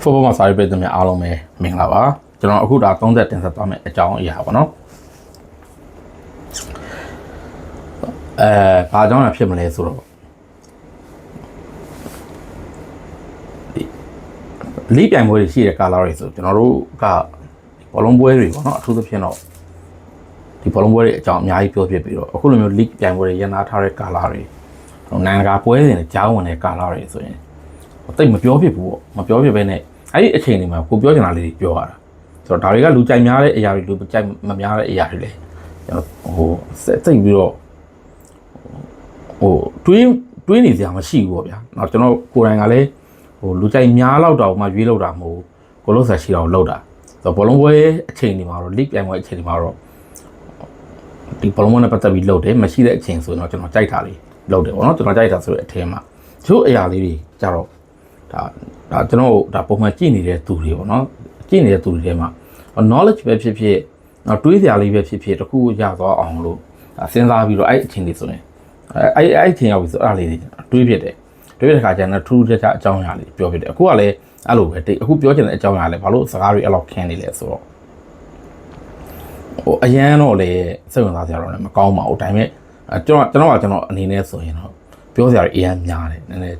football မှာစာရေးပြည်သူများအားလုံးပဲမင်္ဂလာပါကျွန်တော်အခုဒါ30တင်ဆက်သွားမယ့်အကြောင်းအရာပါနော်အဲဘာကြောင့်လဲဖြစ်မလဲဆိုတော့ဒီလိပြိုင်ပွဲတွေရှိတဲ့ကာလာတွေဆိုကျွန်တော်တို့ကဘောလုံးပွဲတွေပေါ့နော်အထူးသဖြင့်တော့ဒီဘောလုံးပွဲတွေအကြောင်းအများကြီးပြောပြပြီးတော့အခုလိုမျိုး league ပြိုင်ပွဲတွေရန်နာထားတဲ့ကာလာတွေဟိုနိုင်ငံတကာပွဲတွေနဲ့ကြားဝင်တဲ့ကာလာတွေဆိုရင်တိတ်မပြောဖြစ်ဘူးပေါ့မပြောဖြစ်ပဲနဲ့ အဲ့ဒီအချိန်တွေမှာကိုပြောချင်တာလေးတွေပြောရတာဆိုတော့ဒါတွေကလူကြိုက်များတဲ့အရာတွေလူကြိုက်မများတဲ့အရာတွေလေကျွန်တော်ဟိုစိတ်ပြီးတော့ဟိုတွေးတွေးနေစရာမရှိဘူးပေါ့ဗျာ။နောက်ကျွန်တော်ကိုယ်တိုင်ကလည်းဟိုလူကြိုက်များလောက်တောင်မှရွေးလောက်တာမဟုတ်ကိုလုံးဆက်ရှိတော့လောက်တာ။ဆိုတော့ဘောလုံးပွဲအချိန်တွေမှာတော့လိပြိုင်ပွဲအချိန်တွေမှာတော့ဒီဘောလုံးပွဲနဲ့ပတ်သက်ပြီးလောက်တယ်မရှိတဲ့အချိန်ဆိုရင်တော့ကျွန်တော်ကြိုက်တာလေးလောက်တယ်ပေါ့နော်။ကျွန်တော်ကြိုက်တာဆိုတဲ့အထင်းမှာချို့အရာလေးတွေကြတော့ဒါ ဒါကျွန်တော်တို့ဒါပုံမှန်ကြည့်နေတဲ့သူတွေပေါ့နော်ကြည့်နေတဲ့သူတွေထဲမှာ knowledge ပဲဖြစ်ဖြစ်တော့တွေးစရာလေးပဲဖြစ်ဖြစ်တခုရသွားအောင်လို့ဒါစဉ်းစားပြီးတော့အဲ့အချိန်လေးဆိုရင်အဲ့အဲ့အဲ့အချိန်ရောက်ပြီဆိုအဲ့ဒါလေးတွေတွေးဖြစ်တယ်တွေးတဲ့ခါကျရင်ထူးထူးခြားခြားအကြောင်းအရာလေးပြောဖြစ်တယ်အခုကလည်းအဲ့လိုပဲတိတ်အခုပြောချင်တဲ့အကြောင်းအရာလည်းဘာလို့စကားတွေအဲ့လောက်ခင်းနေလဲဆိုတော့ဟိုအရန်တော့လေစိတ်ဝင်စားစရာတော့လည်းမကောင်းပါဘူးဒါပေမဲ့ကျွန်တော်ကျွန်တော်ကကျွန်တော်အနေနဲ့ဆိုရင်တော့ပြောစရာတွေအရန်များတယ်နည်းနည်း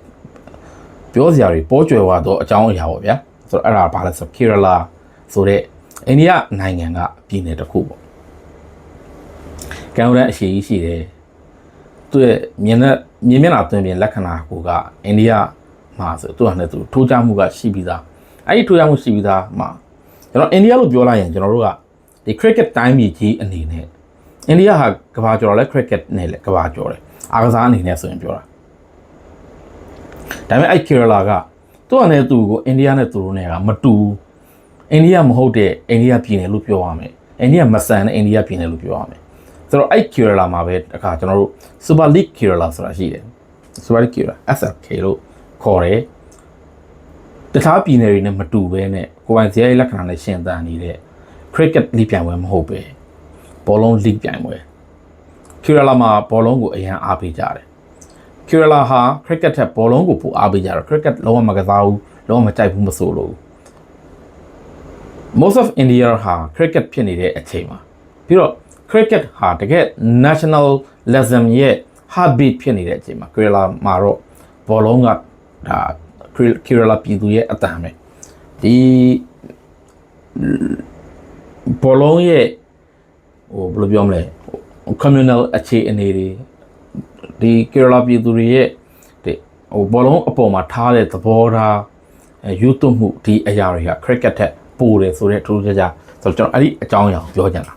ပြောစရာတွေပေါ်ကျွယ်သွားတော့အကြောင်းအရာပေါ့ဗျာဆိုတော့အဲ့ဒါဘာလဲဆို Kerala ဆိုတဲ့အိန္ဒိယနိုင်ငံကပြည်နယ်တစ်ခုပေါ့ကံရန်အရှိကြီးရှိတယ်သူ့ရဲ့မြင်တဲ့မြင်မျက်နှာသွင်းပြင်လက္ခဏာကိုကအိန္ဒိယမှာဆိုသူ့ဟာနဲ့သူထိုးကြမှုကရှိပြီးသားအဲ့ဒီထိုးကြမှုရှိပြီးသားမှာကျွန်တော်အိန္ဒိယလို့ပြောလိုက်ရင်ကျွန်တော်တို့ကဒီ cricket တိုင်းပြည်ကြီးအနေနဲ့အိန္ဒိယဟာကဘာကျော်လဲ cricket နဲ့လည်းကဘာကျော်တယ်အားကစားအနေနဲ့ဆိုရင်ပြောတာ ဒါပေမဲ့အဲ့ Kerala ကသူ့အနေနဲ့သူ့ကိုအိန္ဒိယနဲ့သူတို့နဲ့ကမတူအိန္ဒိယမဟုတ်တဲ့အိန္ဒိယပြည်နယ်လို့ပြောရမယ်အိန္ဒိယမဆန်တဲ့အိန္ဒိယပြည်နယ်လို့ပြောရမယ်ဆိုတော့အဲ့ Kerala မှာပဲအခါကျွန်တော်တို့ Super League Kerala ဆိုတာရှိတယ် Super League Kerala SLK လို့ခေါ်တယ်တခြားပြည်နယ်တွေနဲ့မတူဘဲနဲ့ကိုယ်ပိုင်ဇယိုက်လက္ခဏာနဲ့ရှင်သန်နေတဲ့ Cricket League ပြိုင်ပွဲမဟုတ်ပဲဘောလုံး League ပြိုင်ပွဲ Kerala မှာဘောလုံးကိုအရင်အားပေးကြတယ် Kerala ဟာ cricket ထက်ဘောလုံးကိုပိုအားပေးကြတော့ cricket လုံးဝမကစားဘူးလုံးဝမကြိုက်ဘူးမဆိုလို့ most of India ဟာ cricket ဖြစ်နေတဲ့အချိန်မှာပြီးတော့ cricket ဟာတကယ် nationalism ရဲ့ heartbeat ဖြစ်နေတဲ့အချိန်မှာ Kerala မှာတော့ဘောလုံးကဒါ Kerala ပြည်သူရဲ့အတန်ပဲဒီဘောလုံးရဲ့ဟိုဘယ်လိုပြောမလဲ communal အခြေအနေတွေ ဒီ Kerala ပြည်သူတွေရဲ့ဒီဟိုဘောလုံးအပေါ်မှာထားတဲ့သဘောထားအဲယူသွမှုဒီအရာတွေက cricket ထက်ပိုတယ်ဆိုတဲ့ထူးထူးခြားခြားဆိုတော့ကျွန်တော်အဲ့ဒီအကြောင်းအရာကိုပြောချင်တာ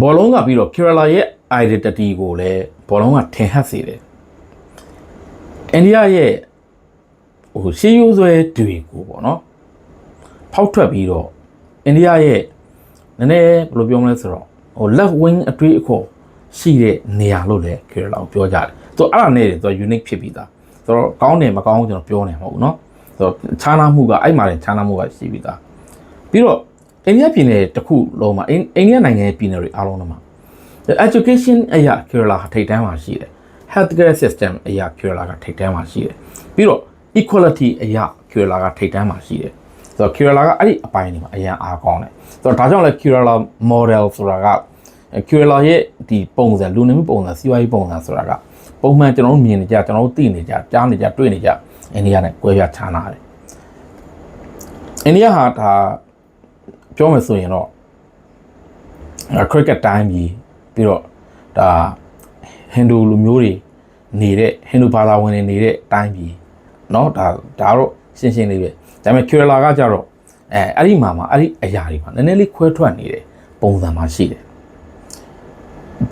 ဘောလုံးကပြီးတော့ Kerala ရဲ့ identity ကိုလည်းဘောလုံးကထင်ဟပ်စေတယ်အိန္ဒိယရဲ့ဟိုရှေးရိုးဆွဲတွေကိုပေါ့နော်ဖောက်ထွက်ပြီးတော့အိန္ဒိယရဲ့နည်းနည်းဘယ်လိုပြောမလဲဆိုတော့ဟို left wing အတွေးအခေါ် ရှိတဲ့နေရာလို့လည်း Kerala ကိုပြောကြတယ်။ဆိုတော့အဲ့ဒါနဲ့သူက unique ဖြစ်ပြီးသား။ဆိုတော့ကောင်းတယ်မကောင်းဘူးကျွန်တော်ပြောနေမှာမဟုတ်ဘူးနော်။ဆိုတော့ခြားနားမှုကအဲ့မှာလည်းခြားနားမှုကရှိပြီးသား။ပြီးတော့အိန္ဒိယပြည်နယ်တစ်ခုလုံးမှာအိန္ဒိယနိုင်ငံရဲ့ပြည်နယ်တွေအားလုံးမှာ education အရာ Kerala ထိပ်တန်းမှာရှိတယ်။ healthcare system အရာ Kerala ကထိပ်တန်းမှာရှိတယ်။ပြီးတော့ equality အရာ Kerala ကထိပ်တန်းမှာရှိတယ်။ဆိုတော့ Kerala ကအဲ့ဒီအပိုင်းတွေမှာအရန်အားကောင်းတယ်။ဆိုတော့ဒါကြောင့်လဲ Kerala model ဆိုတာက Kerala ရဲ့ဒီပုံစံလူနေမှုပုံစံစီးပွားရေးပုံစံဆိုတာကပုံမှန်ကျွန်တော်တို့မြင်နေကြကျွန်တော်တို့သိနေကြကြားနေကြတွေ့နေကြအိန္ဒိယနဲ့ကွဲပြားခြားနာတယ်အိန္ဒိယဟာဒါပြောမယ်ဆိုရင်တော့ cricket တိုင်းပြီးပြီးတော့ဒါဟိန္ဒူလူမျိုးတွေနေတဲ့ဟိန္ဒူဘာသာဝင်တွေနေတဲ့တိုင်းပြီးเนาะဒါဒါတော့ရှင်းရှင်းလေးပဲဒါပေမဲ့ Kerala ကကြတော့အဲအဲ့ဒီမှာမှာအဲ့ဒီအရာတွေမှာနည်းနည်းလေးခွဲထွက်နေတဲ့ပုံစံမှာရှိတယ်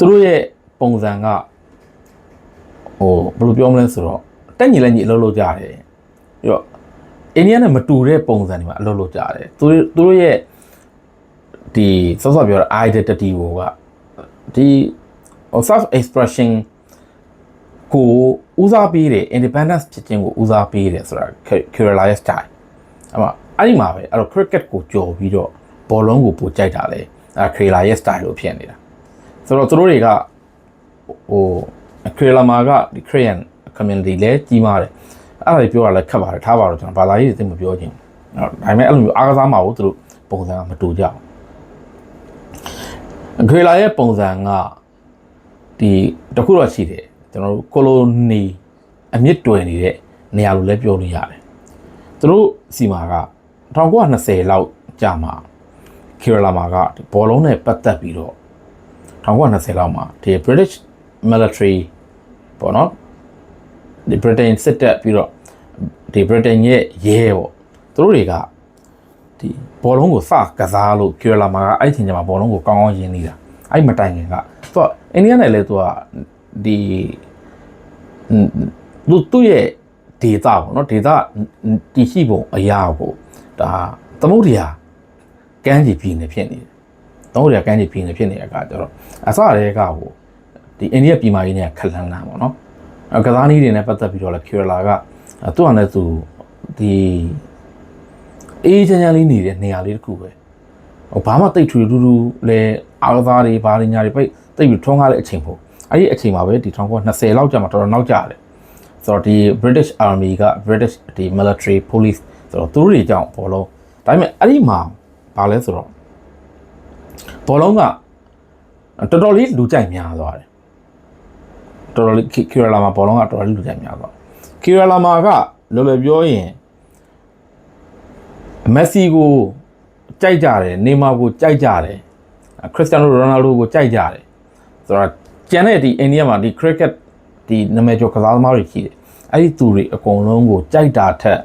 သူတို့ရဲ့ပုံစံကဟိုဘယ်လိုပြောမလဲဆိုတော့တက်ညီလက်ညီအလုပ်လုပ်ကြတယ်ပြီးတော့အိန္ဒိယနဲ့မတူတဲ့ပုံစံတွေမှာအလုပ်လုပ်ကြတယ်သူတို့သူတို့ရဲ့ဒီစောစောပြောတာ identity ကိုကဒီ self expression ကိုဦးစားပေးတယ် independence ဖြစ်ခြင်းကိုဦးစားပေးတယ်ဆိုတာ Kerala ရဲ့ style အဲ့မှာအဲ့ဒီမှာပဲအဲ့တော့ cricket ကိုကြော်ပြီးတော့ဘောလုံးကိုပိုကြိုက်တာလေအဲ့ Kerala ရဲ့ style လို့ဖြစ်နေတာ ဆိုတော့သူတို့တွေကဟိုခရီလာမာကဒီ Korean community လဲကြီးမားတယ်အဲ့ဒါတွေပြောရလဲခက်ပါတယ်ထားပါတော့ကျွန်တော်ဘာသာရေးတွေသိမပြောချင်ဘူးအဲ့ဒါပေမဲ့အဲ့လိုမျိုးအားကစားမှာကိုသူတို့ပုံစံကမတူကြဘူးဂရေလာရဲ့ပုံစံကဒီတခုတော့ရှိတယ်ကျွန်တော်တို့ကိုလိုနီအမြင့်တွယ်နေတဲ့နေရာလိုလည်းပြောလို့ရတယ်သူတို့စီမာက1920လောက်ကြာမှာခေရလာမာကဒီဘောလုံးနဲ့ပတ်သက်ပြီးတော့ 1920လောက်မှာဒီ British military ပေါ့နော်ဒီ Britain စစ်တပ်ပြီးတော့ဒီ Britain ရဲ့ရဲပေါ့သူတို့တွေကဒီဘောလုံးကိုစကစားလို့ခေရလာမာကအဲ့ဒီချိန်ကျမှဘောလုံးကိုကောင်းကောင်းရင်းနေတာအဲ့မတိုင်ခင်ကသူကအိန္ဒိယနဲ့လည်းသူကဒီသူသူ့ရဲ့ဒေတာပေါ့နော်ဒေတာတည်ရှိပုံအရာကိုဒါသမုဒ္ဒရာကမ်းခြေပြည်နယ်ဖြစ်နေတယ် သမုဒ္ဒရာကမ်းခြေပြည်နယ်ဖြစ်နေတဲ့အခါကျတော့အစရဲကဟိုဒီအိန္ဒိယပြည်မကြီးနဲ့ခလန်းလန်းပေါ့နော်အဲကစားနည်းတွေနဲ့ပတ်သက်ပြီးတော့လဲကျူလာကသူ့အနေနဲ့သူဒီအေးချမ်းချမ်းလေးနေတဲ့နေရာလေးတစ်ခုပဲဟိုဘာမှတိတ်ထွေထူးထူးလဲအားကစားတွေဘာတွေညာတွေပိတ်တိတ်ပြီးထုံးကားတဲ့အချိန်ပေါ့အဲ့ဒီအချိန်မှာပဲဒီ1920လောက်ကြာမှာတော်တော်နောက်ကျတယ်ဆိုတော့ဒီ British Army က British ဒီ military police ဆိုတော့သူတို့တွေကြောင့်ဘောလုံးဒါပေမဲ့အဲ့ဒီမှာဘာလဲဆိုတော့ ဘောလုံးကတော်တော်လေးလူကြိုက်များသွားတယ်တော်တော်လေးကီရလာမှာဘောလုံးကတော်တော်လေးလူကြိုက်များသွားကီရလာမှာကလောလောပြောရင်မက်ဆီကိုကြိုက်ကြတယ်နေမာကိုကြိုက်ကြတယ်ခရစ္စတီယာနိုရိုနယ်ဒိုကိုကြိုက်ကြတယ်ဆိုတော့ကျန်တဲ့ဒီအိန္ဒိယမှာဒီ cricket ဒီနာမည်ကျော်ကစားသမားတွေရှိတယ်အဲ့ဒီသူတွေအကုန်လုံးကိုကြိုက်တာထက်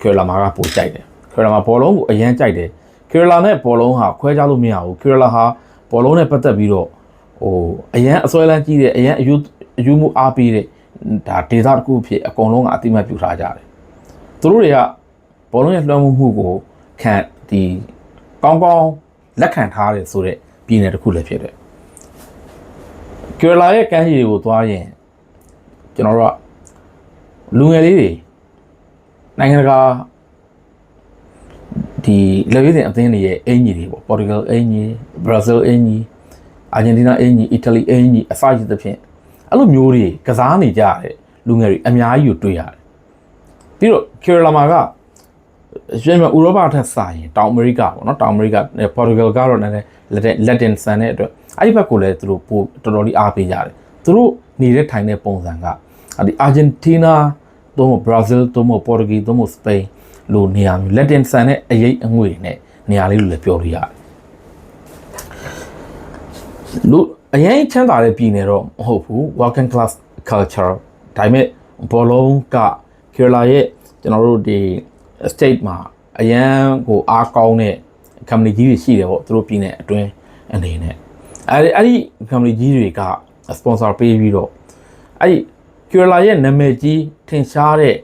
ကီရလာမာကပိုကြိုက်တယ်ကီရလာမာဘောလုံးကိုအရန်ကြိုက်တယ် ကီရလာနဲ့ဘောလုံးဟာခွဲခြားလို့မရဘူးကီရလာဟာဘောလုံးနဲ့ပတ်သက်ပြီးတော့ဟိုအရန်အစွဲလန်းကြီးတယ်အရန်အယူအယူမှုအားပေးတဲ့ဒါဒေတာတစ်ခုဖြစ်အကုန်လုံးကအတိမတ်ပြုထားကြတယ်သူတို့တွေကဘောလုံးရဲ့လွှမ်းမိုးမှုကိုခံဒီကောင်းကောင်းလက်ခံထားတယ်ဆိုတော့ပြည်နယ်တစ်ခုလည်းဖြစ်တယ်ကီရလာရဲ့ကမ်းခြေကိုသွားရင်ကျွန်တော်တို့ကလူငယ်လေးတွေနိုင်ငံတကာ ဒီလက်ရွေးစင်အသင်းတွေရဲ့အင်ဂျီတွေပေါ့ပေါ်တူဂယ်အင်ဂျီဘရာဇီးအင်ဂျီအာဂျင်တီးနားအင်ဂျီအီတလီအင်ဂျီအစရှိသဖြင့်အဲ့လိုမျိုးတွေကစားနေကြတဲ့လူငယ်တွေအများကြီးကိုတွေ့ရတယ်ပြီးတော့ကီရလာမာကရွှေမြဥရောပထက်စာရင်တောင်အမေရိကပေါ့နော်တောင်အမေရိကပေါ်တူဂယ်ကတော့နည်းနည်းလက်တင်ဆန်တဲ့အတွက်အဲ့ဒီဘက်ကိုလည်းသူတို့ပိုတော်တော်လေးအားပေးကြတယ်သူတို့နေတဲ့ထိုင်တဲ့ပုံစံကဒီအာဂျင်တီးနားသို့မဟုတ်ဘရာဇီးသို့မဟုတ်ပေါ်တူဂီသို့မဟုတ်စပိန် လိုနေရာမျိုးလက်တင်ဆန်တဲ့အရေးအငွေနဲ့နေရာလေးလိုလည်းပြောလို့ရတယ်လူအရင်ချမ်းသာတဲ့ပြည်နယ်တော့မဟုတ်ဘူး working class culture ဒါပေမဲ့ဘောလုံးကကေရလာရဲ့ကျွန်တော်တို့ဒီ state မှာအရန်ကိုအားကောင်းတဲ့ company ကြီးတွေရှိတယ်ပေါ့သူတို့ပြည်နယ်အတွင်းအနေနဲ့အဲဒီအဲ့ဒီ company ကြီးတွေက sponsor ပေးပြီးတော့အဲ့ဒီကီရလာရဲ့နာမည်ကြီးထင်ရှားတဲ့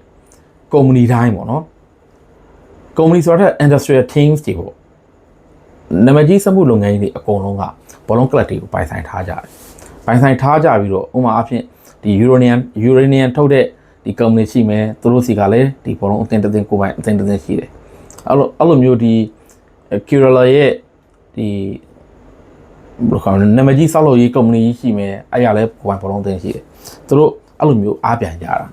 ကုမ္ပဏီတိုင်းပေါ့နော် ကုမ္ပဏီဆိုတော့ industrial teams တွေပေါ့နာမည်ကြီးစက်မှုလုပ်ငန်းကြီးတွေအကုန်လုံးကဘောလုံးကလပ်တွေကိုပိုင်ဆိုင်ထားကြတယ်ပိုင်ဆိုင်ထားကြပြီးတော့ဥပမာအဖြစ်ဒီ uranium uranium ထုတ်တဲ့ဒီ company ရှိမယ်သူတို့စီကလည်းဒီဘောလုံးအသင်းတစ်သင်းကိုပိုင်အသင်းတစ်သင်းရှိတယ်အဲ့လိုအဲ့လိုမျိုးဒီ Kerala ရဲ့ဒီဘယ်လိုခေါ်လဲနာမည်ကြီးဆောက်လုပ်ရေးကုမ္ပဏီကြီးရှိမယ်အဲ့ရလဲကိုပိုင်ဘောလုံးအသင်းရှိတယ်သူတို့အဲ့လိုမျိုးအားပြန်ကြတာ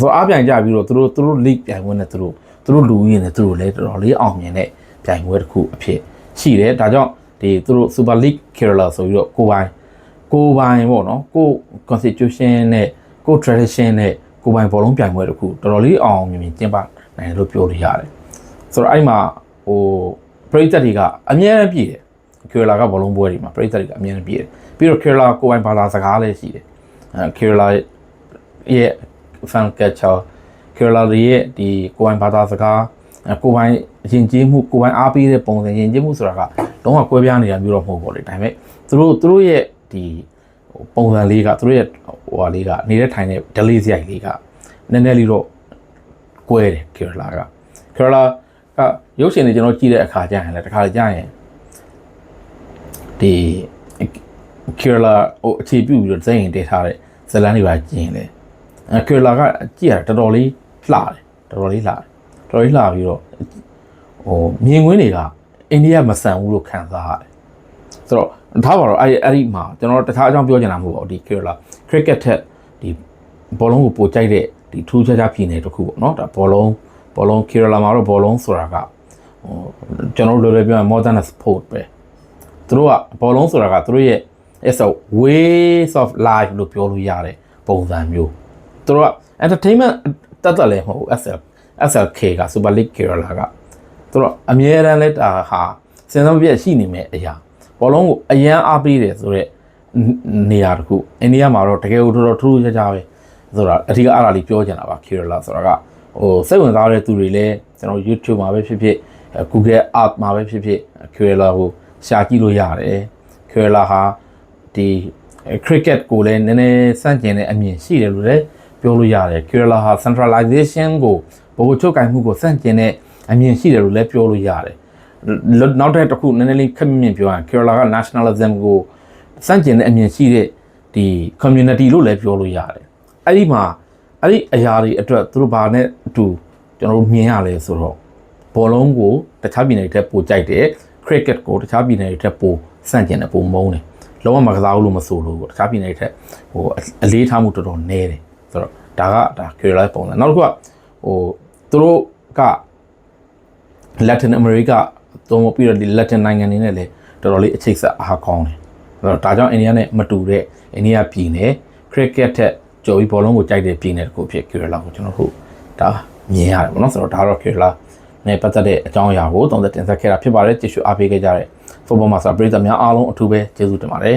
ဆိုအားပြန်ကြပြီးတော့သူတို့သူတို့ league ပြိုင်ပွဲနဲ့သူတို့သူတို့လူကြီးနဲ့သူတို့လည်းတော်တော်လေးအောင်မြင်တဲ့ပြိုင်ပွဲတစ်ခုအဖြစ်ရှိတယ်ဒါကြောင့်ဒီသူတို့ Super League Kerala ဆိုပြီးတော့ကိုပိုင်ကိုပိုင်ပေါ့နော်ကို constitution နဲ့ကို tradition နဲ့ကိုပိုင်ဘောလုံးပြိုင်ပွဲတစ်ခုတော်တော်လေးအောင်မြင်မြင်ကျင်းပနိုင်တယ်လို့ပြောလို့ရတယ်ဆိုတော့အဲ့မှာဟိုပရိသတ်တွေကအများအားပြည့်တယ် Kerala ကဘောလုံးပွဲတွေမှာပရိသတ်တွေကအများအားပြည့်တယ်ပြီးတော့ Kerala ကိုပိုင်ဘာသာစကားလည်းရှိတယ်အဲ Kerala ရဲ့ fan culture Kerala ရဲ့ဒီကိုပိုင်ဘာသာစကားကိုပိုင်ယဉ်ကျေးမှုကိုပိုင်အားပေးတဲ့ပုံစံယဉ်ကျေးမှုဆိုတာကလုံးဝကွဲပြားနေတာမျိုးတော့မဟုတ်ပါလေဒါပေမဲ့သူတို့သူတို့ရဲ့ဒီပုံစံလေးကသူတို့ရဲ့ဟိုဟာလေးကနေတဲ့ထိုင်တဲ့ delay စရိုက်လေးကနည်းနည်းလေးတော့ကွဲတယ် Kerala က Kerala ကရုပ်ရှင်တွေကျွန်တော်ကြည့်တဲ့အခါကျရင်လည်းတစ်ခါကြာရင်ဒီ Kerala ဟိုအခြေပြုပြီးတော့ဇက်ရင်တင်ထားတဲ့ဇလန်းတွေပါကျင် လေအဲ Kerala ကကြည့်ရတော်တော်လေးလှတယ်တော်တော်လေးလှတယ်တော်တော်လေးလှပြီးတော့ဟိုမြင်ကွင်းတွေကအိန္ဒိယမဆန်ဘူးလို့ခံစားရတယ်ဆိုတော့ထားပါတော့အဲ့အဲ့ဒီမှာကျွန်တော်တခြားအကြောင်းပြောချင်တာမဟုတ်ပါဘူးဒီ Kerala cricket ထက်ဒီဘောလုံးကိုပိုကြိုက်တဲ့ဒီထူးခြားခြားပြည်နယ်တစ်ခုပေါ့နော်ဒါဘောလုံးဘောလုံးကေရလာမှာတော့ဘောလုံးဆိုတာကဟိုကျွန်တော်တို့လိုလိုပြောရင် modern sport ပဲသူတို့ကဘောလုံးဆိုတာကသူတို့ရဲ့ it's a ways of life လို့ပြောလို့ရတဲ့ပုံစံမျိုး သူတို့က entertainment တက်တက်လည်းမဟုတ်ဘူး SL SLK က Super League Kerala ကသူတို့အမြဲတမ်းလဲတာဟာစင်စမ်းပြည့်ရှိနေမဲ့အရာဘောလုံးကိုအရန်အားပေးတယ်ဆိုတော့နေရာတစ်ခုအိန္ဒိယမှာတော့တကယ်ကိုတော်တော်ထူးထူးခြားခြားပဲဆိုတာအဓိကအားလာလေးပြောချင်တာပါ Kerala ဆိုတာကဟိုစိတ်ဝင်စားတဲ့သူတွေလည်းကျွန်တော် YouTube မှာပဲဖြစ်ဖြစ် Google Earth မှာပဲဖြစ်ဖြစ် Kerala ကိုရှာကြည့်လို့ရတယ် Kerala ဟာဒီ cricket ကိုလည်းနည်းနည်းစန့်ကျင်တဲ့အမြင်ရှိတယ်လို့လည်း ပြောလို့ရတယ် Kerala ဟာ centralization ကိုဘိုးချုပ်ကင်မှုကိုစန့်ကျင်တဲ့အမြင်ရှိတယ်လို့လည်းပြောလို့ရတယ်နောက်တစ်တစ်ခုနည်းနည်းလေးခက်မြင့်ပြောရင် Kerala က nationalism ကိုစန့်ကျင်တဲ့အမြင်ရှိတဲ့ဒီ community လို့လည်းပြောလို့ရတယ်အဲ့ဒီမှာအဲ့ဒီအရာတွေအတွက်သူတို့ဘာနဲ့အတူကျွန်တော်တို့မြင်ရလဲဆိုတော့ဘောလုံးကိုတခြားပြည်နယ်တွေထက်ပိုကြိုက်တယ် cricket ကိုတခြားပြည်နယ်တွေထက်ပိုစန့်ကျင်တယ်ပိုမုန်းတယ်လုံးဝမကစားဘူးလို့မဆိုလို့ပေါ့တခြားပြည်နယ်တွေထက်ဟိုအလေးထားမှုတော်တော်နည်းတယ် ဆိုတော့ဒါကဒါ Kerala ပုံစံနောက်တစ်ခုကဟိုသူတို့က Latin America သုံးဖို့ပြီးတော့ဒီ Latin နိုင်ငံတွေနဲ့လည်းတော်တော်လေးအချိတ်ဆက်အားကောင်းတယ်အဲ့တော့ဒါကြောင့်အိန္ဒိယနဲ့မတူတဲ့အိန္ဒိယပြည်နယ် cricket ထက်ကြော်ပြီးဘောလုံးကိုကြိုက်တဲ့ပြည်နယ်တစ်ခုဖြစ် Kerala ကိုကျွန်တော်တို့ဒါမြင်ရတယ်ပေါ့နော်ဆိုတော့ဒါတော့ Kerala နဲ့ပတ်သက်တဲ့အကြောင်းအရာကိုသုံးသက်တင်ဆက်ခဲ့တာဖြစ်ပါတယ်ကြည့်ရှုအားပေးခဲ့ကြတဲ့ Football Master ပရိသတ်များအားလုံးအထူးပဲကျေးဇူးတင်ပါတယ်